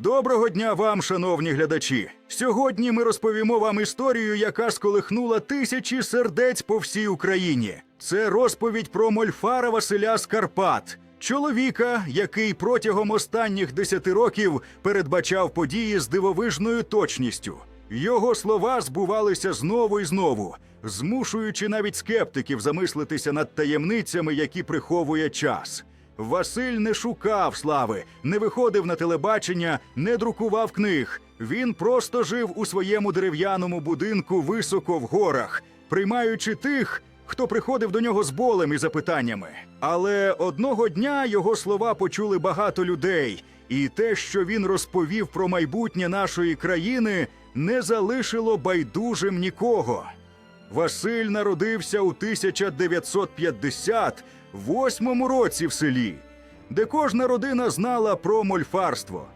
Доброго дня вам, шановні глядачі. Сьогодні ми розповімо вам історію, яка сколихнула тисячі сердець по всій Україні. Це розповідь про Мольфара Василя з Карпат, чоловіка, який протягом останніх десяти років передбачав події з дивовижною точністю. Його слова збувалися знову і знову, змушуючи навіть скептиків замислитися над таємницями, які приховує час. Василь не шукав слави, не виходив на телебачення, не друкував книг. Він просто жив у своєму дерев'яному будинку високо в горах, приймаючи тих, хто приходив до нього з болем і запитаннями. Але одного дня його слова почули багато людей, і те, що він розповів про майбутнє нашої країни, не залишило байдужим нікого. Василь народився у 1958 році в селі, де кожна родина знала про мольфарство.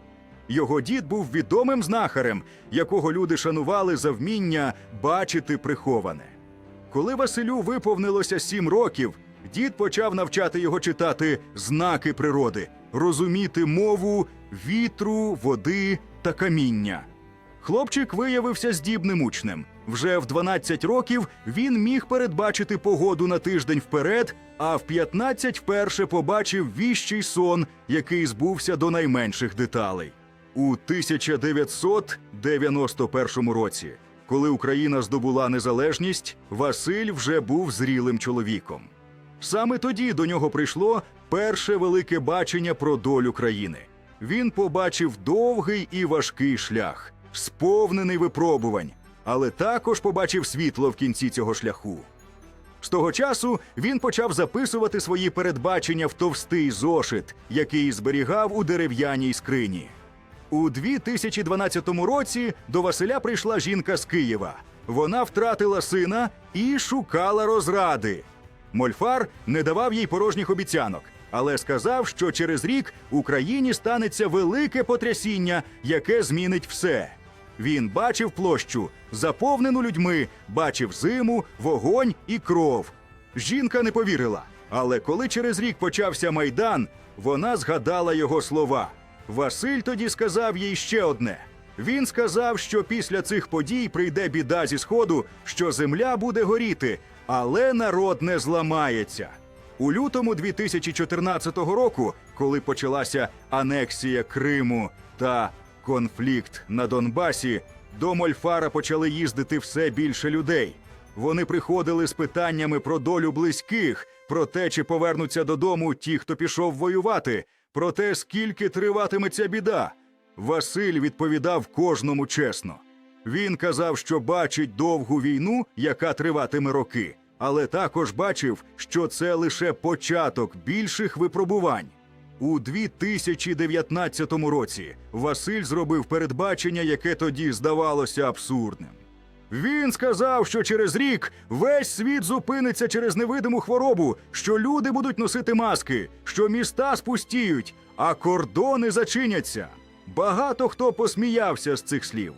Його дід був відомим знахарем, якого люди шанували за вміння бачити приховане. Коли Василю виповнилося сім років, дід почав навчати його читати знаки природи, розуміти мову вітру, води та каміння. Хлопчик виявився здібним учнем. Вже в 12 років він міг передбачити погоду на тиждень вперед, а в 15 вперше побачив віщий сон, який збувся до найменших деталей. У 1991 році, коли Україна здобула незалежність, Василь вже був зрілим чоловіком. Саме тоді до нього прийшло перше велике бачення про долю країни. Він побачив довгий і важкий шлях, сповнений випробувань, але також побачив світло в кінці цього шляху. З того часу він почав записувати свої передбачення в товстий зошит, який зберігав у дерев'яній скрині. У 2012 році до Василя прийшла жінка з Києва. Вона втратила сина і шукала розради. Мольфар не давав їй порожніх обіцянок, але сказав, що через рік Україні станеться велике потрясіння, яке змінить все. Він бачив площу, заповнену людьми, бачив зиму, вогонь і кров. Жінка не повірила. Але коли через рік почався майдан, вона згадала його слова. Василь тоді сказав їй ще одне. Він сказав, що після цих подій прийде біда зі сходу, що земля буде горіти, але народ не зламається. У лютому 2014 року, коли почалася анексія Криму та конфлікт на Донбасі, до Мольфара почали їздити все більше людей. Вони приходили з питаннями про долю близьких, про те, чи повернуться додому ті, хто пішов воювати, про те, скільки триватиметься біда. Василь відповідав кожному чесно. Він казав, що бачить довгу війну, яка триватиме роки, але також бачив, що це лише початок більших випробувань. У 2019 році Василь зробив передбачення, яке тоді здавалося абсурдним. Він сказав, що через рік весь світ зупиниться через невидиму хворобу, що люди будуть носити маски, що міста спустіють, а кордони зачиняться. Багато хто посміявся з цих слів.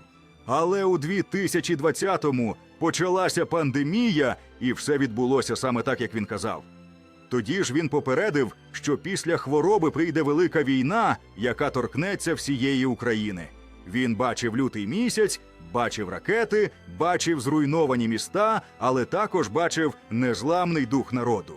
Але у 2020-му почалася пандемія, і все відбулося саме так, як він казав. Тоді ж він попередив, що після хвороби прийде велика війна, яка торкнеться всієї України. Він бачив лютий місяць, бачив ракети, бачив зруйновані міста, але також бачив незламний дух народу.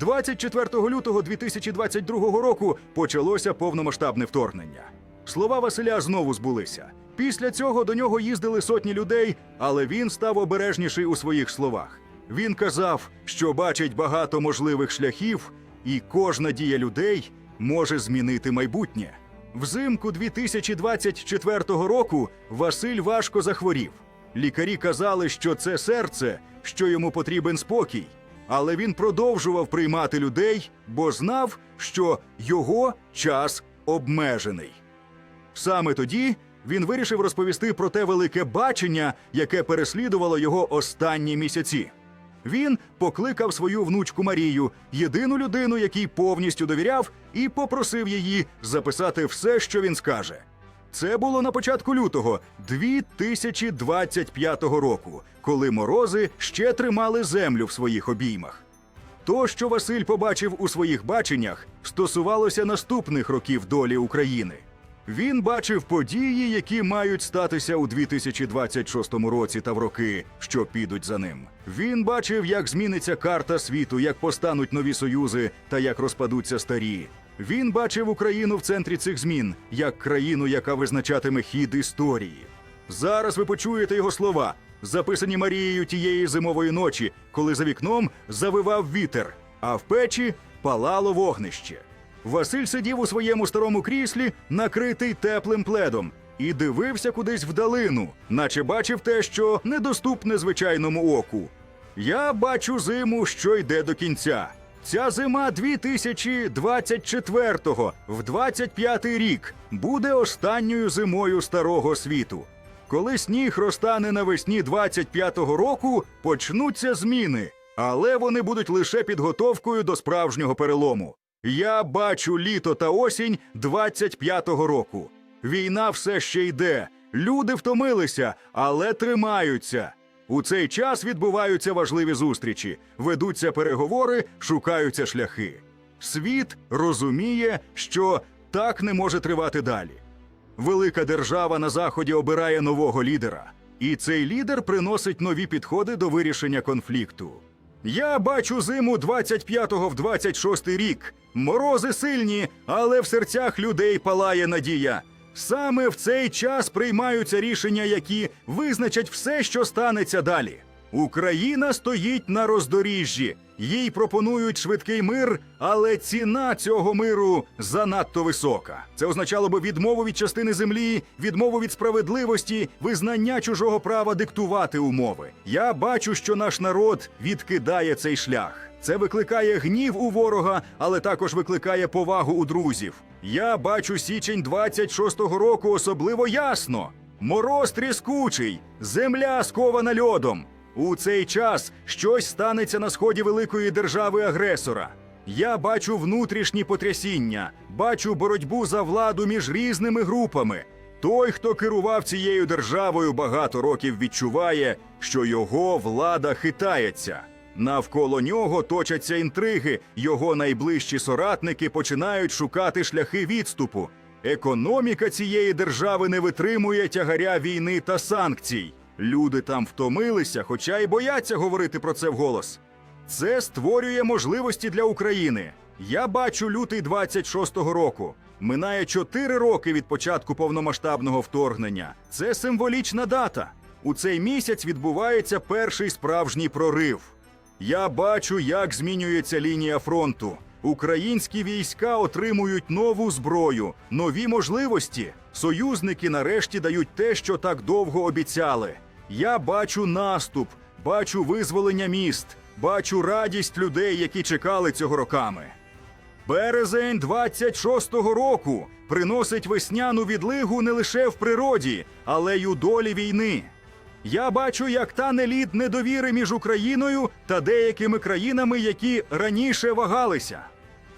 24 лютого 2022 року почалося повномасштабне вторгнення. Слова Василя знову збулися. Після цього до нього їздили сотні людей, але він став обережніший у своїх словах. Він казав, що бачить багато можливих шляхів, і кожна дія людей може змінити майбутнє. Взимку 2024 року Василь важко захворів. Лікарі казали, що це серце, що йому потрібен спокій. Але він продовжував приймати людей, бо знав, що його час обмежений. Саме тоді він вирішив розповісти про те велике бачення, яке переслідувало його останні місяці. Він покликав свою внучку Марію, єдину людину, якій повністю довіряв, і попросив її записати все, що він скаже. Це було на початку лютого 2025 року, коли морози ще тримали землю в своїх обіймах. То, що Василь побачив у своїх баченнях, стосувалося наступних років долі України. Він бачив події, які мають статися у 2026 році та в роки, що підуть за ним. Він бачив, як зміниться карта світу, як постануть нові союзи та як розпадуться старі. Він бачив Україну в центрі цих змін як країну, яка визначатиме хід історії. Зараз ви почуєте його слова, записані Марією тієї зимової ночі, коли за вікном завивав вітер, а в печі палало вогнище. Василь сидів у своєму старому кріслі, накритий теплим пледом, і дивився кудись вдалину, наче бачив те, що недоступне звичайному оку. Я бачу зиму, що йде до кінця. Ця зима 2024-го, в 25-й рік, буде останньою зимою старого світу. Коли сніг розтане навесні 25-го року, почнуться зміни, але вони будуть лише підготовкою до справжнього перелому. Я бачу літо та осінь 25-го року. Війна все ще йде. Люди втомилися, але тримаються. У цей час відбуваються важливі зустрічі, ведуться переговори, шукаються шляхи. Світ розуміє, що так не може тривати далі. Велика держава на заході обирає нового лідера, і цей лідер приносить нові підходи до вирішення конфлікту. Я бачу зиму 25-го в 26-й рік. Морози сильні, але в серцях людей палає надія. Саме в цей час приймаються рішення, які визначать все, що станеться далі. Україна стоїть на роздоріжжі. Їй пропонують швидкий мир, але ціна цього миру занадто висока. Це означало би відмову від частини землі, відмову від справедливості, визнання чужого права диктувати умови. Я бачу, що наш народ відкидає цей шлях. Це викликає гнів у ворога, але також викликає повагу у друзів. Я бачу січень 26-го року особливо ясно. Мороз тріскучий, земля скована льодом. У цей час щось станеться на сході великої держави-агресора. Я бачу внутрішні потрясіння, бачу боротьбу за владу між різними групами. Той, хто керував цією державою багато років, відчуває, що його влада хитається. Навколо нього точаться інтриги, його найближчі соратники починають шукати шляхи відступу. Економіка цієї держави не витримує тягаря війни та санкцій. Люди там втомилися, хоча й бояться говорити про це вголос. Це створює можливості для України. Я бачу лютий 26-го року. Минає 4 роки від початку повномасштабного вторгнення. Це символічна дата. У цей місяць відбувається перший справжній прорив. Я бачу, як змінюється лінія фронту. Українські війська отримують нову зброю, нові можливості. Союзники нарешті дають те, що так довго обіцяли. Я бачу наступ, бачу визволення міст, бачу радість людей, які чекали цього роками. Березень 26-го року приносить весняну відлигу не лише в природі, але й у долі війни. Я бачу, як тане лід недовіри між Україною та деякими країнами, які раніше вагалися.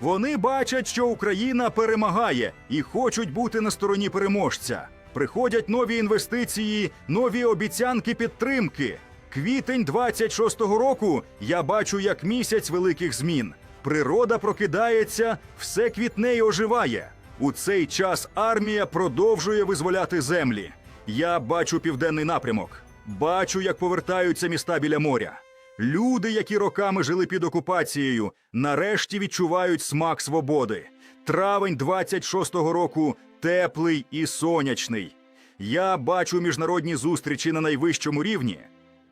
Вони бачать, що Україна перемагає і хочуть бути на стороні переможця. Приходять нові інвестиції, нові обіцянки підтримки. Квітень 26-го року я бачу як місяць великих змін. Природа прокидається, все квітне й оживає. У цей час армія продовжує визволяти землі. Я бачу південний напрямок. Бачу, як повертаються міста біля моря. Люди, які роками жили під окупацією, нарешті відчувають смак свободи. Травень 26-го року теплий і сонячний. Я бачу міжнародні зустрічі на найвищому рівні.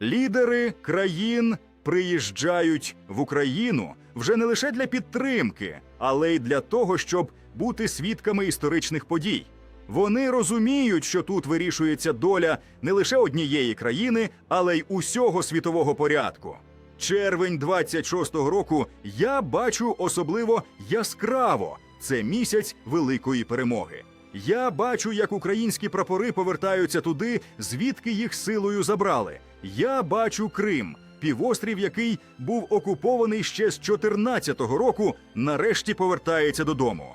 Лідери країн приїжджають в Україну вже не лише для підтримки, але й для того, щоб бути свідками історичних подій. Вони розуміють, що тут вирішується доля не лише однієї країни, але й усього світового порядку. Червень 26-го року я бачу особливо яскраво. Це місяць великої перемоги. Я бачу, як українські прапори повертаються туди, звідки їх силою забрали. Я бачу Крим, півострів, який був окупований ще з 14-го року, нарешті повертається додому.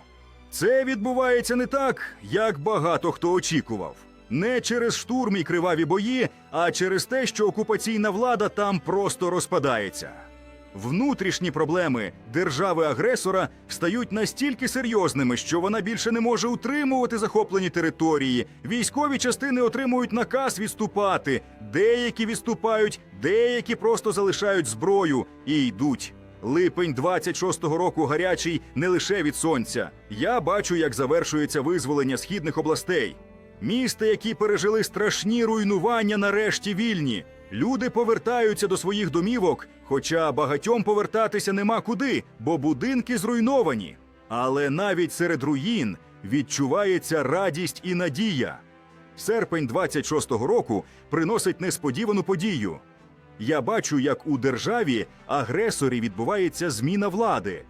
Це відбувається не так, як багато хто очікував. Не через штурм і криваві бої, а через те, що окупаційна влада там просто розпадається. Внутрішні проблеми держави-агресора стають настільки серйозними, що вона більше не може утримувати захоплені території. Військові частини отримують наказ відступати. Деякі відступають, деякі просто залишають зброю і йдуть. Липень 26-го року гарячий не лише від сонця. Я бачу, як завершується визволення східних областей. Міста, які пережили страшні руйнування, нарешті вільні. Люди повертаються до своїх домівок, хоча багатьом повертатися нема куди, бо будинки зруйновані. Але навіть серед руїн відчувається радість і надія. Серпень 26-го року приносить несподівану подію. Я бачу, як у державі агресорі відбувається зміна влади.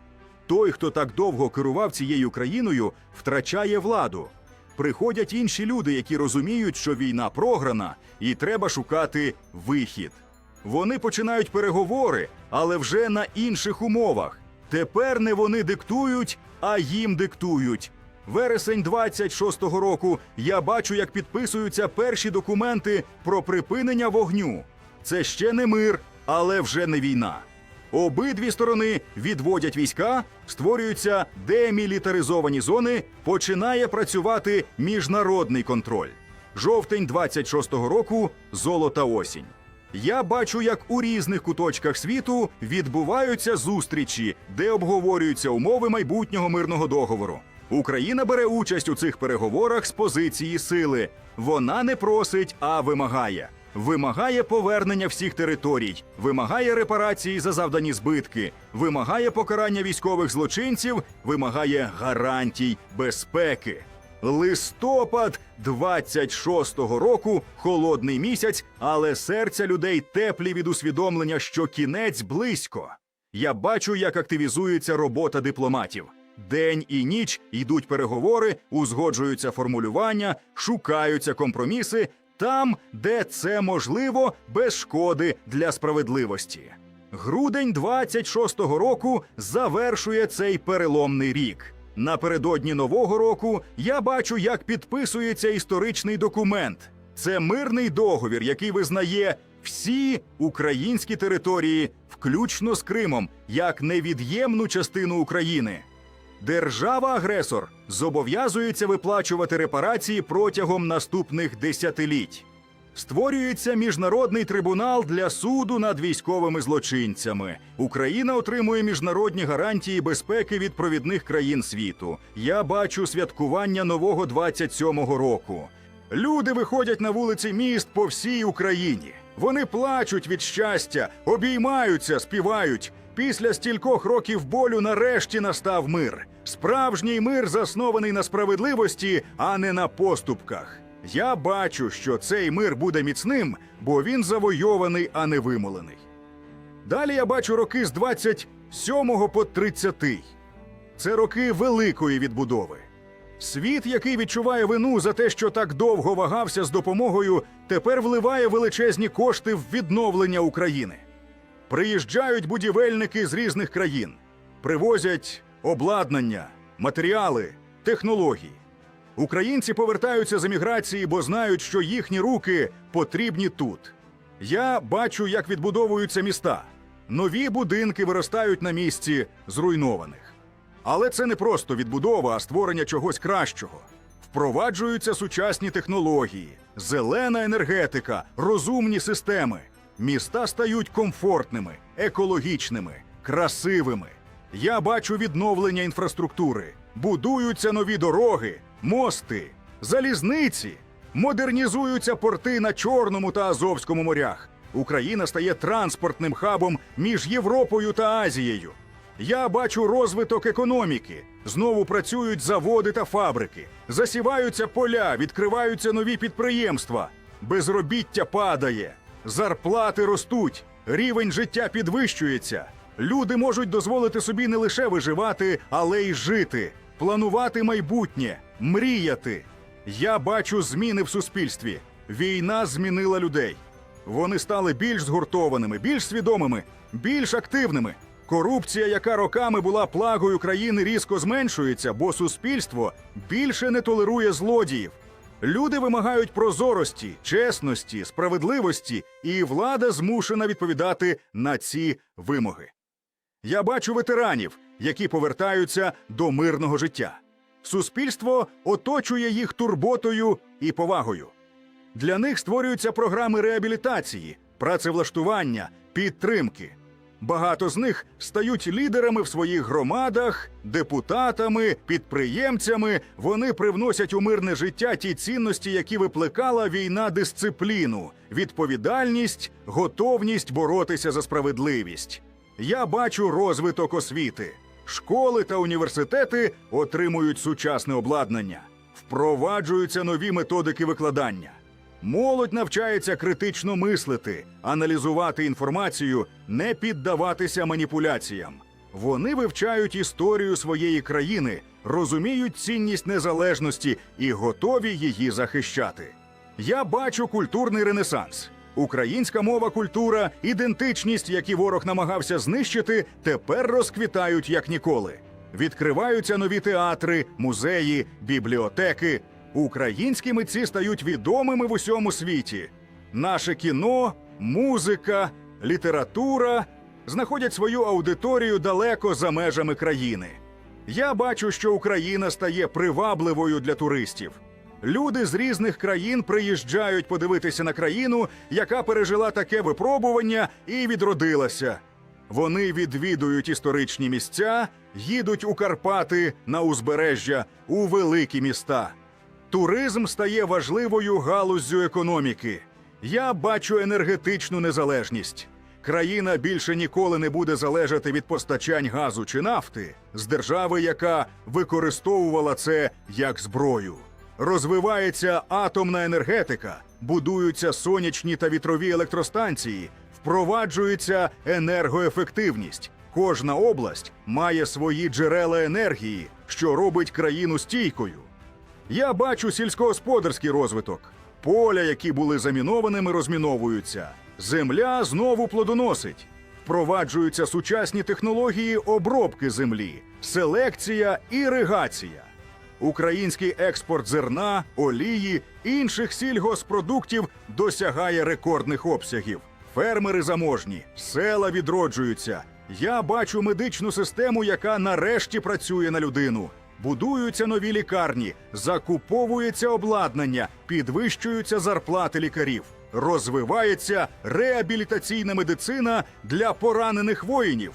Той, хто так довго керував цією країною, втрачає владу. Приходять інші люди, які розуміють, що війна програна, і треба шукати вихід. Вони починають переговори, але вже на інших умовах. Тепер не вони диктують, а їм диктують. Вересень 26-го року я бачу, як підписуються перші документи про припинення вогню. Це ще не мир, але вже не війна. Обидві сторони відводять війська, створюються демілітаризовані зони, починає працювати міжнародний контроль. Жовтень 26-го року золота осінь. Я бачу, як у різних куточках світу відбуваються зустрічі, де обговорюються умови майбутнього мирного договору. Україна бере участь у цих переговорах з позиції сили. Вона не просить, а вимагає. Вимагає повернення всіх територій, вимагає репарації за завдані збитки, вимагає покарання військових злочинців, вимагає гарантій безпеки. Листопад 26-го року холодний місяць, але серця людей теплі від усвідомлення, що кінець близько. Я бачу, як активізується робота дипломатів. День і ніч йдуть переговори, узгоджуються формулювання, шукаються компроміси там, де це можливо, без шкоди для справедливості. Грудень 26-го року завершує цей переломний рік. Напередодні нового року я бачу, як підписується історичний документ. Це мирний договір, який визнає всі українські території, включно з Кримом, як невід'ємну частину України. Держава-агресор зобов'язується виплачувати репарації протягом наступних десятиліть. Створюється міжнародний трибунал для суду над військовими злочинцями. Україна отримує міжнародні гарантії безпеки від провідних країн світу. Я бачу святкування нового 27-го року. Люди виходять на вулиці міст по всій Україні. Вони плачуть від щастя, обіймаються, співають. Після стількох років болю нарешті настав мир. Справжній мир заснований на справедливості, а не на поступках. Я бачу, що цей мир буде міцним, бо він завойований, а не вимолений. Далі я бачу роки з 27 по 30. Це роки великої відбудови. Світ, який відчуває вину за те, що так довго вагався з допомогою, тепер вливає величезні кошти в відновлення України. Приїжджають будівельники з різних країн, привозять обладнання, матеріали, технології. Українці повертаються з еміграції, бо знають, що їхні руки потрібні тут. Я бачу, як відбудовуються міста. Нові будинки виростають на місці зруйнованих. Але це не просто відбудова, а створення чогось кращого. Впроваджуються сучасні технології, зелена енергетика, розумні системи. Міста стають комфортними, екологічними, красивими. Я бачу відновлення інфраструктури, будуються нові дороги, мости, залізниці, модернізуються порти на Чорному та Азовському морях. Україна стає транспортним хабом між Європою та Азією. Я бачу розвиток економіки. Знову працюють заводи та фабрики, засіваються поля, відкриваються нові підприємства. Безробіття падає, зарплати ростуть, рівень життя підвищується. Люди можуть дозволити собі не лише виживати, але й жити, планувати майбутнє, мріяти. Я бачу зміни в суспільстві. Війна змінила людей. Вони стали більш згуртованими, більш свідомими, більш активними. Корупція, яка роками була плагою країни, різко зменшується, бо суспільство більше не толерує злодіїв. Люди вимагають прозорості, чесності, справедливості, і влада змушена відповідати на ці вимоги. Я бачу ветеранів, які повертаються до мирного життя. Суспільство оточує їх турботою і повагою. Для них створюються програми реабілітації, працевлаштування, підтримки. Багато з них стають лідерами в своїх громадах, депутатами, підприємцями. Вони привносять у мирне життя ті цінності, які викликала війна дисципліну, відповідальність, готовність боротися за справедливість. Я бачу розвиток освіти. Школи та університети отримують сучасне обладнання, впроваджуються нові методики викладання. Молодь навчається критично мислити, аналізувати інформацію, не піддаватися маніпуляціям. Вони вивчають історію своєї країни, розуміють цінність незалежності і готові її захищати. Я бачу культурний ренесанс. Українська мова, культура, ідентичність, які ворог намагався знищити, тепер розквітають як ніколи. Відкриваються нові театри, музеї, бібліотеки. Українські митці стають відомими в усьому світі. Наше кіно, музика, література знаходять свою аудиторію далеко за межами країни. Я бачу, що Україна стає привабливою для туристів. Люди з різних країн приїжджають подивитися на країну, яка пережила таке випробування і відродилася. Вони відвідують історичні місця, їдуть у Карпати на узбережжя, у великі міста. Туризм стає важливою галуззю економіки. Я бачу енергетичну незалежність. Країна більше ніколи не буде залежати від постачань газу чи нафти з держави, яка використовувала це як зброю. Розвивається атомна енергетика, будуються сонячні та вітрові електростанції, впроваджується енергоефективність. Кожна область має свої джерела енергії, що робить країну стійкою. Я бачу сільськогосподарський розвиток. Поля, які були замінованими, розміновуються. Земля знову плодоносить. Впроваджуються сучасні технології обробки землі, селекція, іригація. Український експорт зерна, олії, інших сільгоспродуктів досягає рекордних обсягів. Фермери заможні, села відроджуються. Я бачу медичну систему, яка нарешті працює на людину. Будуються нові лікарні, закуповується обладнання, підвищуються зарплати лікарів, розвивається реабілітаційна медицина для поранених воїнів.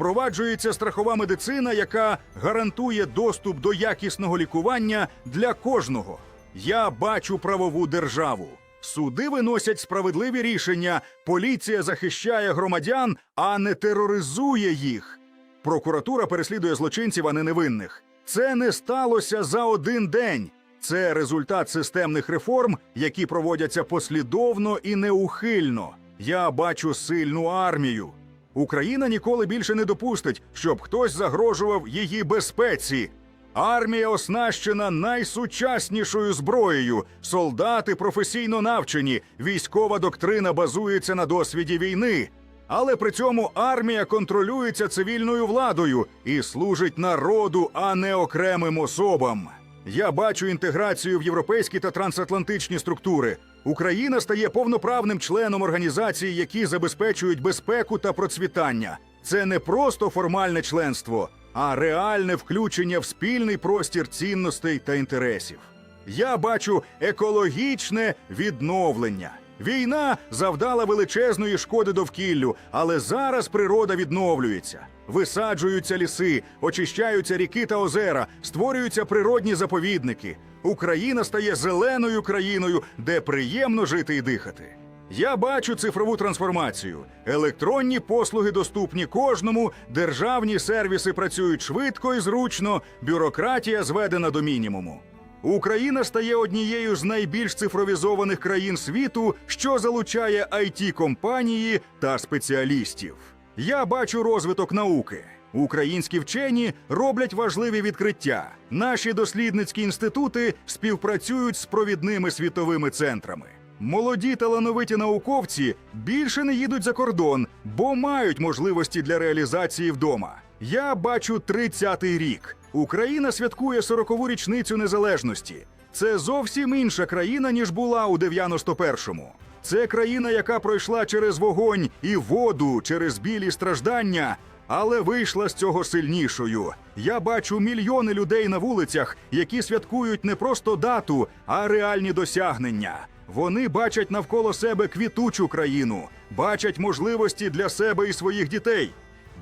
Впроваджується страхова медицина, яка гарантує доступ до якісного лікування для кожного. Я бачу правову державу. Суди виносять справедливі рішення, поліція захищає громадян, а не тероризує їх. Прокуратура переслідує злочинців, а не невинних. Це не сталося за один день. Це результат системних реформ, які проводяться послідовно і неухильно. Я бачу сильну армію. Україна ніколи більше не допустить, щоб хтось загрожував її безпеці. Армія оснащена найсучаснішою зброєю. Солдати професійно навчені. Військова доктрина базується на досвіді війни. Але при цьому армія контролюється цивільною владою і служить народу, а не окремим особам. Я бачу інтеграцію в європейські та трансатлантичні структури. Україна стає повноправним членом організацій, які забезпечують безпеку та процвітання. Це не просто формальне членство, а реальне включення в спільний простір цінностей та інтересів. Я бачу екологічне відновлення. Війна завдала величезної шкоди довкіллю, але зараз природа відновлюється. Висаджуються ліси, очищаються ріки та озера, створюються природні заповідники. Україна стає зеленою країною, де приємно жити і дихати. Я бачу цифрову трансформацію. Електронні послуги доступні кожному, державні сервіси працюють швидко і зручно, бюрократія зведена до мінімуму. Україна стає однією з найбільш цифровізованих країн світу, що залучає it компанії та спеціалістів. Я бачу розвиток науки. Українські вчені роблять важливі відкриття. Наші дослідницькі інститути співпрацюють з провідними світовими центрами. Молоді талановиті науковці більше не їдуть за кордон, бо мають можливості для реалізації вдома. Я бачу 30-й рік. Україна святкує 40-ву річницю незалежності. Це зовсім інша країна, ніж була у 91-му. Це країна, яка пройшла через вогонь і воду, через білі страждання, але вийшла з цього сильнішою. Я бачу мільйони людей на вулицях, які святкують не просто дату, а реальні досягнення. Вони бачать навколо себе квітучу країну, бачать можливості для себе і своїх дітей,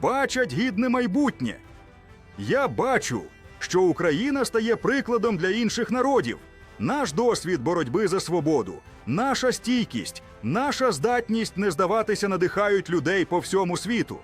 бачать гідне майбутнє. Я бачу, що Україна стає прикладом для інших народів. Наш досвід боротьби за свободу, наша стійкість, наша здатність не здаватися надихають людей по всьому світу.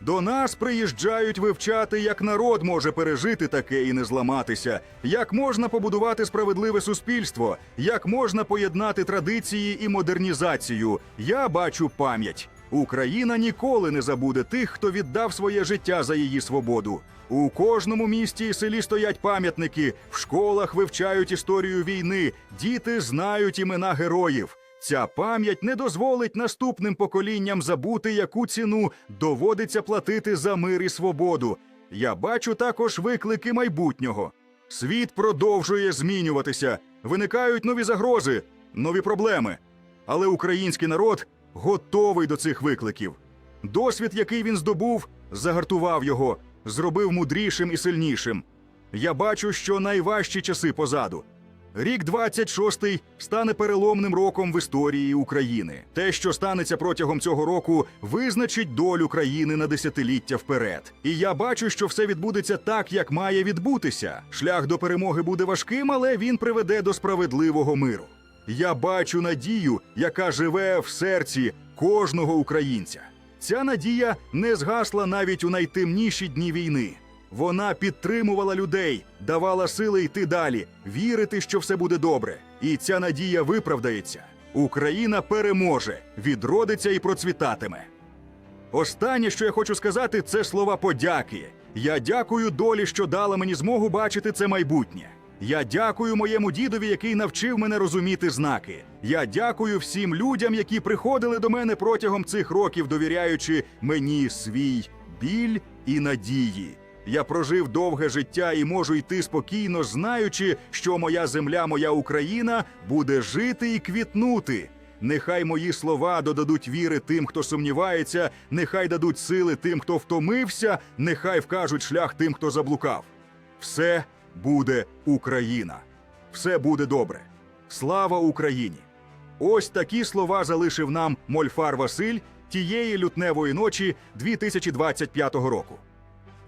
До нас приїжджають вивчати, як народ може пережити таке і не зламатися, як можна побудувати справедливе суспільство, як можна поєднати традиції і модернізацію. Я бачу пам'ять. Україна ніколи не забуде тих, хто віддав своє життя за її свободу. У кожному місті і селі стоять пам'ятники, в школах вивчають історію війни, діти знають імена героїв. Ця пам'ять не дозволить наступним поколінням забути, яку ціну доводиться платити за мир і свободу. Я бачу також виклики майбутнього. Світ продовжує змінюватися, виникають нові загрози, нові проблеми. Але український народ готовий до цих викликів. Досвід, який він здобув, загартував його, зробив мудрішим і сильнішим. Я бачу, що найважчі часи позаду. Рік 26-й стане переломним роком в історії України. Те, що станеться протягом цього року, визначить долю країни на десятиліття вперед. І я бачу, що все відбудеться так, як має відбутися. Шлях до перемоги буде важким, але він приведе до справедливого миру. Я бачу надію, яка живе в серці кожного українця. Ця надія не згасла навіть у найтемніші дні війни. Вона підтримувала людей, давала сили йти далі, вірити, що все буде добре. І ця надія виправдається. Україна переможе, відродиться і процвітатиме. Останнє, що я хочу сказати, це слова подяки. Я дякую долі, що дала мені змогу бачити це майбутнє. Я дякую моєму дідові, який навчив мене розуміти знаки. Я дякую всім людям, які приходили до мене протягом цих років, довіряючи мені свій біль і надії. Я прожив довге життя і можу йти спокійно, знаючи, що моя земля, моя Україна буде жити і квітнути. Нехай мої слова додадуть віри тим, хто сумнівається, нехай дадуть сили тим, хто втомився, нехай вкажуть шлях тим, хто заблукав. Все буде Україна. Все буде добре. Слава Україні! Ось такі слова залишив нам Мольфар Василь тієї лютневої ночі 2025 року.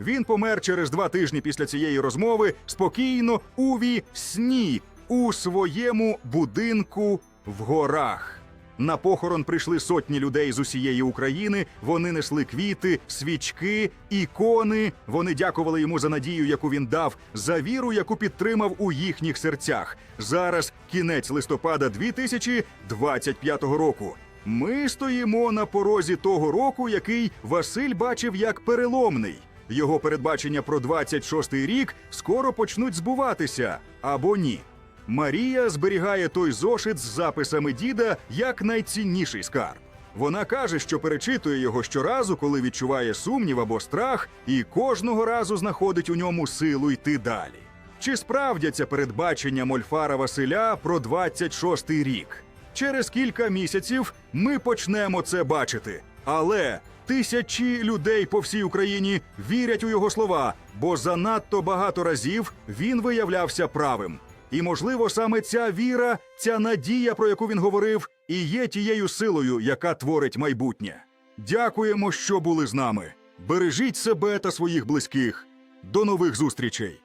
Він помер через два тижні після цієї розмови спокійно у вісні у своєму будинку в горах. На похорон прийшли сотні людей з усієї України. Вони несли квіти, свічки, ікони. Вони дякували йому за надію, яку він дав, за віру, яку підтримав у їхніх серцях. Зараз кінець листопада 2025 року. Ми стоїмо на порозі того року, який Василь бачив як переломний. Його передбачення про 26-й рік скоро почнуть збуватися або ні. Марія зберігає той зошит з записами діда як найцінніший скарб. Вона каже, що перечитує його щоразу, коли відчуває сумнів або страх, і кожного разу знаходить у ньому силу йти далі. Чи справдяться передбачення Мольфара Василя про 26-й рік? Через кілька місяців ми почнемо це бачити. Але тисячі людей по всій Україні вірять у його слова, бо занадто багато разів він виявлявся правим. І, можливо, саме ця віра, ця надія, про яку він говорив, і є тією силою, яка творить майбутнє. Дякуємо, що були з нами. Бережіть себе та своїх близьких. До нових зустрічей!